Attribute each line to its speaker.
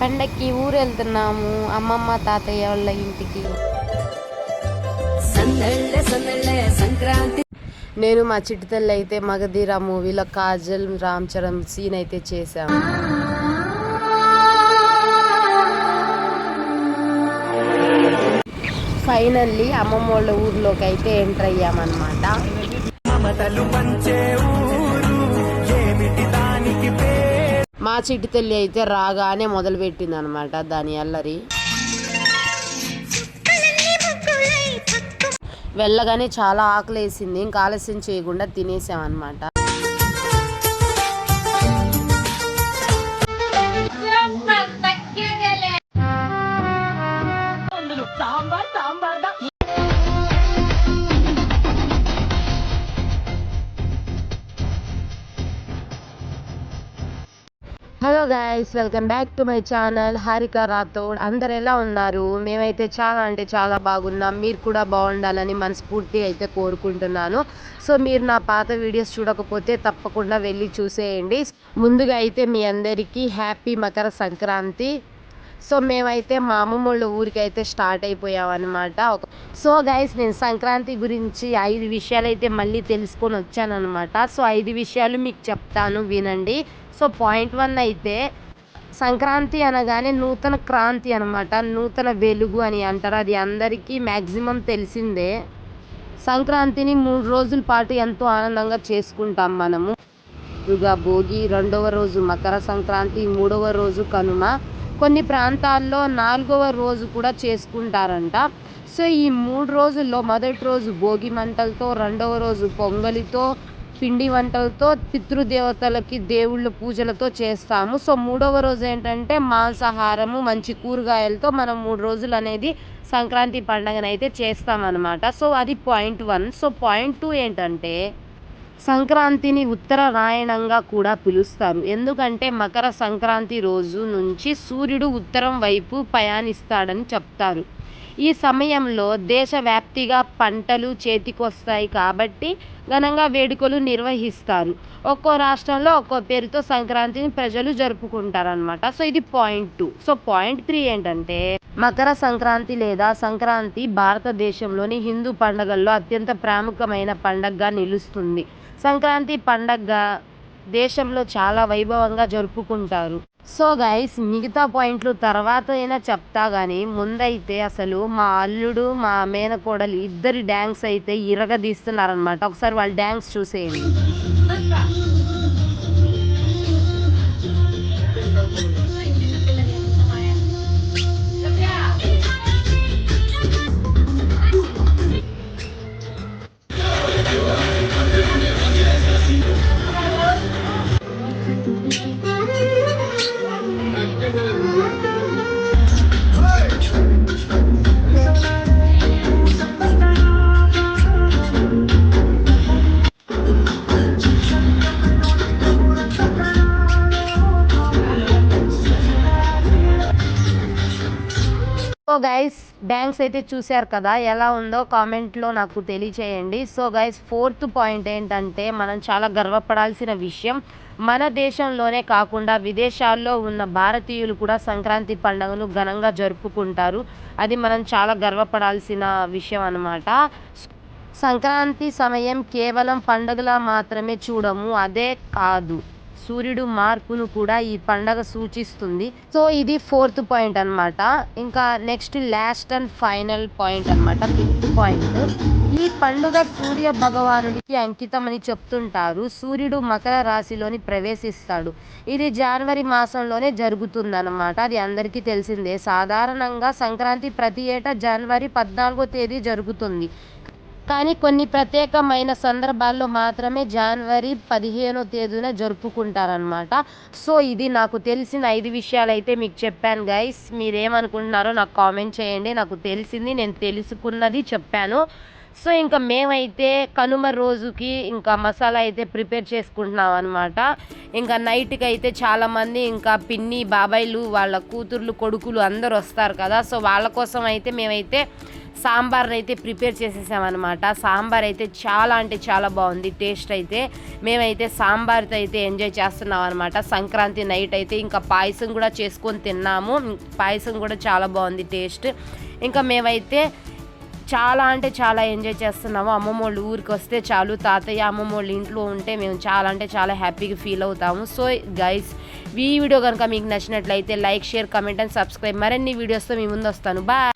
Speaker 1: పండక్కి ఊరు వెళ్తున్నాము అమ్మమ్మ తాతయ్య వాళ్ళ ఇంటికి.
Speaker 2: సంక్రాంతి.
Speaker 1: నేను మా చిట్టి తల్లి అయితే మగధీర మూవీలో కాజల్ రామ్ చరణ్ సీన్ అయితే చేశాము ఫైనల్లీ అమ్మమ్మ వాళ్ళ ఊర్లోకి అయితే ఎంటర్ అయ్యామన్నమాట. మా చిట్టి తల్లి అయితే రాగానే మొదలు పెట్టింది అనమాట దాని అల్లరి. వెళ్ళగానే చాలా ఆకలి వేసింది ఇంకా ఆలస్యం చేయకుండా తినేసామన్నమాట guys welcome back to my channel Harika Rathod అందరు ఎలా ఉన్నారు? మేమైతే చాలా అంటే చాలా బాగున్నాం. మీరు కూడా బాగుండాలని మనస్ఫూర్తి అయితే కోరుకుంటున్నాను. సో మీరు నా పాత వీడియోస్ చూడకపోతే తప్పకుండా వెళ్ళి చూసేయండి. ముందుగా అయితే మీ అందరికీ హ్యాపీ మకర సంక్రాంతి. సో మేమైతే మా అమ్మమ్మ వాళ్ళ ఊరికైతే స్టార్ట్ అయిపోయాం అనమాట సో గైస్ నేను సంక్రాంతి గురించి ఐదు విషయాలు అయితే మళ్ళీ తెలుసుకొని వచ్చానమాట సో ఐదు విషయాలు మీకు చెప్తాను వినండి. సో పాయింట్ వన్ అయితే సంక్రాంతి అనగానే నూతన క్రాంతి అనమాట నూతన వెలుగు అని అంటారు. అది అందరికీ మ్యాక్సిమం తెలిసిందే. సంక్రాంతిని మూడు రోజుల పాటు ఎంతో ఆనందంగా చేసుకుంటాం మనము. ముందుగా భోగి రెండవ రోజు మకర సంక్రాంతి మూడవ రోజు కనుమ కొన్ని ప్రాంతాల్లో నాలుగవ రోజు కూడా చేసుకుంటారంట. సో ఈ మూడు రోజుల్లో మొదటి రోజు భోగి మంటలతో రెండవ రోజు పొంగలితో పిండి వంటలతో పితృదేవతలకి దేవుళ్ళ పూజలతో చేస్తాము. సో మూడవ రోజు ఏంటంటే మాంసాహారము మంచి కూరగాయలతో మనం మూడు రోజులు అనేది సంక్రాంతి పండగనైతే చేస్తామన్నమాట. సో అది point one. So point two ఏంటంటే సంక్రాంతిని ఉత్తరాయణంగా కూడా పిలుస్తారు. ఎందుకంటే మకర సంక్రాంతి రోజు నుంచి సూర్యుడు ఉత్తరం వైపు ప్రయాణిస్తాడని చెప్తారు. ఈ సమయంలో దేశవ్యాప్తిగా పంటలు చేతికొస్తాయి కాబట్టి ఘనంగా వేడుకలు నిర్వహిస్తారు. ఒక్కో రాష్ట్రంలో ఒక్కో పేరుతో సంక్రాంతిని ప్రజలు జరుపుకుంటారు అనమాట సో ఇది point two. So point three ఏంటంటే మకర సంక్రాంతి లేదా సంక్రాంతి భారతదేశంలోని హిందూ పండుగల్లో అత్యంత ప్రాముఖ్యమైన పండగగా నిలుస్తుంది. సంక్రాంతి పండగ దేశంలో చాలా వైభవంగా జరుపుకుంటారు. సో గైస్ మిగతా పాయింట్లు తర్వాత అయినా చెప్తా కానీ ముందైతే అసలు మా అల్లుడు మా మేనకోడలు ఇద్దరి డ్యాన్స్ అయితే ఇరగదీస్తున్నారనమాట ఒకసారి వాళ్ళ డ్యాన్స్ చూసేయండి. సో గైస్ బ్యాంక్స్ అయితే చూశారు కదా ఎలా ఉందో కామెంట్లో నాకు తెలియచేయండి. సో గైస్ ఫోర్త్ పాయింట్ ఏంటంటే మనం చాలా గర్వపడాల్సిన విషయం మన దేశంలోనే కాకుండా విదేశాల్లో ఉన్న భారతీయులు కూడా సంక్రాంతి పండుగను ఘనంగా జరుపుకుంటారు. అది మనం చాలా గర్వపడాల్సిన విషయం అన్నమాట. సంక్రాంతి సమయం కేవలం పండుగలా మాత్రమే చూడము అదే కాదు. సూర్యుడు మార్పును కూడా ఈ పండగ సూచిస్తుంది. సో ఇది ఫోర్త్ పాయింట్ అనమాట ఇంకా next last and final point అనమాట ఫిఫ్త్ పాయింట్. ఈ పండుగ సూర్య భగవానుడికి అంకితం అని చెప్తుంటారు. సూర్యుడు మకర రాశిలోని ప్రవేశిస్తాడు. ఇది జనవరి మాసంలోనే జరుగుతుందన్నమాట. అది అందరికీ తెలిసిందే. సాధారణంగా సంక్రాంతి ప్రతి ఏటా జనవరి పద్నాలుగో తేదీ జరుగుతుంది. కానీ కొన్ని ప్రత్యేకమైన సందర్భాల్లో మాత్రమే జనవరి పదిహేనో తేదీన జరుపుకుంటారనమాట సో ఇది నాకు తెలిసిన ఐదు విషయాలు అయితే మీకు చెప్పాను గైస్. మీరేమనుకుంటున్నారో నాకు కామెంట్ చేయండి. నాకు తెలిసింది నేను తెలుసుకున్నది చెప్పాను. సో ఇంకా మేమైతే కనుమ రోజుకి ఇంకా మసాలా అయితే ప్రిపేర్ చేసుకుంటున్నాం అనమాట ఇంకా నైట్కి అయితే చాలామంది ఇంకా పిన్ని బాబాయిలు వాళ్ళ కూతుర్లు కొడుకులు అందరు వస్తారు కదా. సో వాళ్ళ కోసం అయితే మేమైతే సాంబార్ అయితే ప్రిపేర్ చేసేసామన్నమాట. సాంబార్ అయితే చాలా అంటే చాలా బాగుంది. టేస్ట్ అయితే మేమైతే సాంబార్తో అయితే ఎంజాయ్ చేస్తున్నాం అనమాట సంక్రాంతి నైట్ అయితే ఇంకా పాయసం కూడా చేసుకొని తిన్నాము. పాయసం కూడా చాలా బాగుంది టేస్ట్. ఇంకా మేమైతే చాలా అంటే చాలా ఎంజాయ్ చేస్తున్నాము. అమ్మమ్మ వాళ్ళు ఊరికి వస్తే చాలు. తాతయ్య అమ్మమ్మ వాళ్ళ ఇంట్లో ఉంటే మేము చాలా అంటే చాలా హ్యాపీగా ఫీల్ అవుతాము. సో గైస్ ఈ వీడియో కనుక మీకు నచ్చినట్లయితే like share comment and subscribe మరిన్ని వీడియోస్తో మీ ముందు వస్తాను. బాయ్